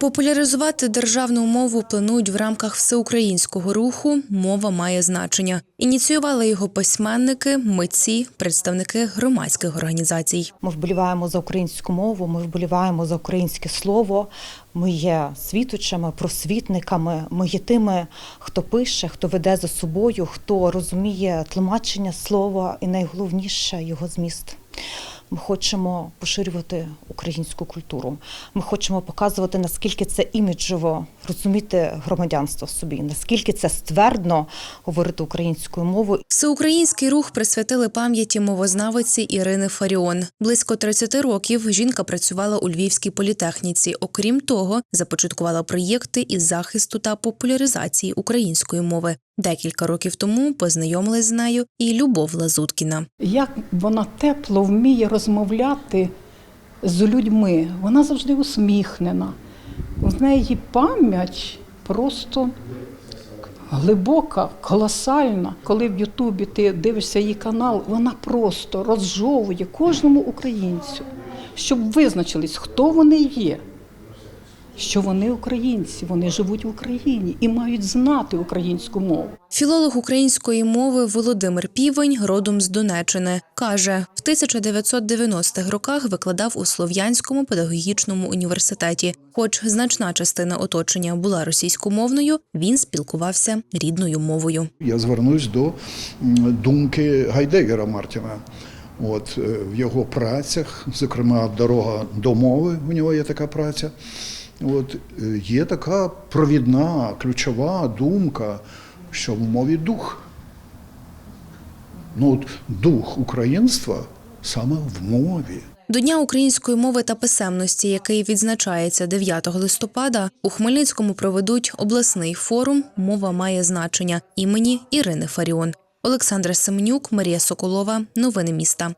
Популяризувати державну мову планують в рамках всеукраїнського руху Мова має значення. Ініціювали його письменники, митці, представники громадських організацій. Ми вболіваємо за українську мову, ми вболіваємо за українське слово. Ми є світочами, просвітниками. Ми є тими, хто пише, хто веде за собою, хто розуміє тлумачення слова і найголовніше його зміст. Ми хочемо поширювати українську культуру. Ми хочемо показувати, наскільки це іміджево розуміти громадянство в собі, наскільки це ствердно говорити українською мовою Всеукраїнський рух присвятили пам'яті мовознавиці Ірини Фаріон. Близько 30 років жінка працювала у Львівській політехніці. Окрім того, започаткувала проєкти із захисту та популяризації української мови. Декілька років тому познайомилась з нею і Любов Лазуткіна. як вона тепло вміє розмовляти з людьми. Вона завжди усміхнена. В неї пам'ять просто глибока, колосальна. Коли в Ютубі ти дивишся її канал, вона просто розжовує кожному українцю, щоб визначились, хто вони є. Що вони українці, вони живуть в Україні і мають знати українську мову. Філолог української мови Володимир Півень, родом з Донеччини, каже, в 1990-х роках викладав у Слов'янському педагогічному університеті. Хоч значна частина оточення була російськомовною, він спілкувався рідною мовою. Я звернусь до думки Гайдегера Мартіна. От е, в його працях, зокрема, дорога до мови, у нього є така праця. От е, є така провідна, ключова думка, що в мові дух. Ну, от дух українства саме в мові. До Дня української мови та писемності, який відзначається 9 листопада, у Хмельницькому проведуть обласний форум Мова має значення імені Ірини Фаріон. Олександра Семенюк, Марія Соколова. Новини міста.